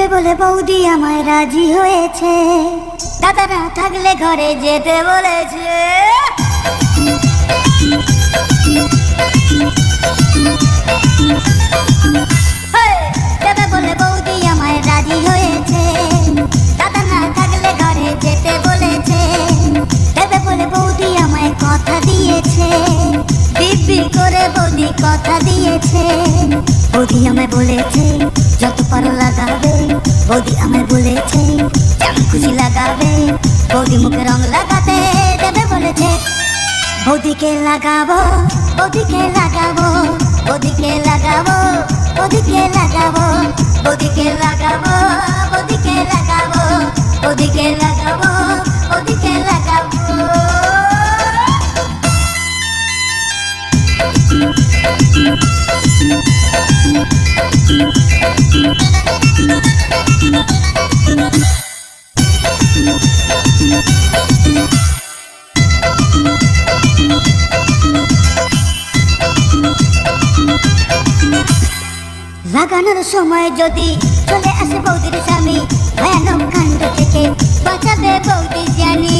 দেবে বলে বৌদি আমায় রাজি হয়েছে। দাদারা থাকলে ঘরে যেতে বলেছে। বলে বৌদি আমায় রাজি হয়েছে। দাদা না থাকলে ঘরে যেতে বলে বৌদি আমায় কথা দিয়েছে। করে বৌদি কথা দিয়েছে। বৌদি আমায় বলেছে যত পারো লাগাবে, বৌদি আমায় বলেছে খুশি লাগাবে, বৌদি মুখে রং লাগাতে দেবে বলেছে। বৌদিকে লাগাবো বৌদিকে লাগাবো বৌদিকে লাগাবো বৌদিকে লাগাবো বৌদিকে লাগাবো বৌদিকে লাগাবো বৌদিকে লাগাবো বৌদিকে লাগাবো। লাগানোর সময় যদি চলে আসে বৌদির স্বামী ভয়ানক কাণ্ড থেকে বাঁচাবে বৌদি জানি।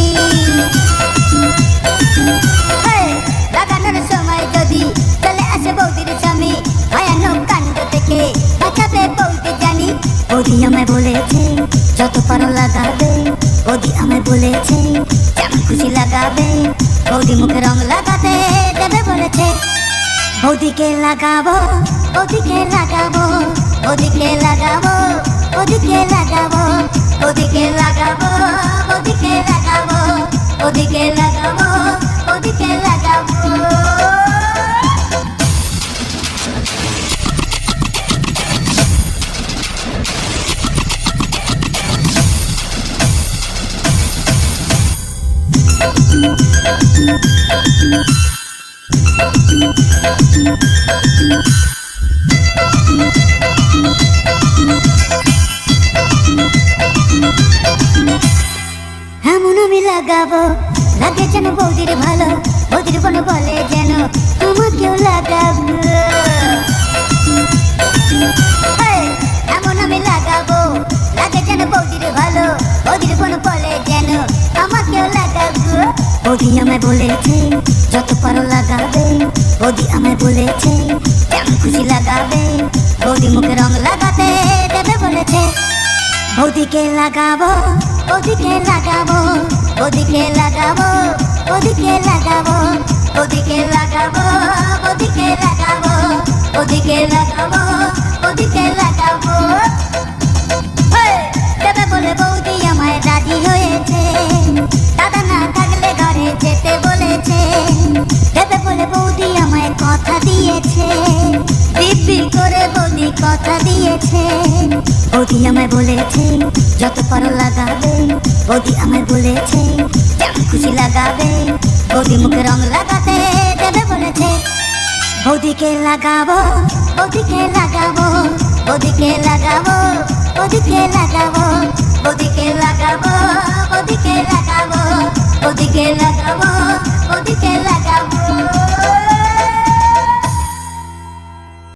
বলেছে যেমন খুশি লাগাবে। বৌদি মুখে রং লাগাতে দেবে বলেছে। ওদিকে লাগাবো ওদিকে লাগাবো ওদিকে লাগাবো ওদিকে লাগাবো ওদিকে লাগাবো ওদিকে লাগাবো ওদিকে লাগাবো। লাগাবো লাগে যেন বৌদির ভালো বৌদির কোনো আমায় বলেছে, যত পারো লাগাবে। বৌদি আমায় বলেছে কেমন খুশি লাগাবে? বৌদি মুখে রং লাগাতে দেবে বলেছে। বৌদিকে লাগাবো ওদিকে লাগাবো ওদিকে লাগাবো ওদিকে লাগাবো ওদিকে লাগাবো। কথা দিয়েছে। বৌদি আমায় বলেছে, যত পারো লাগাবে। বৌদি আমায় বলেছে খুশি লাগাবে। বৌদি মুখে রং লাগাতে দেবে বলেছে। বৌদিকে লাগাবো বৌদিকে লাগাবো বৌদিকে লাগাবো বৌদিকে লাগাবো বৌদিকে লাগাবো, বৌদিকে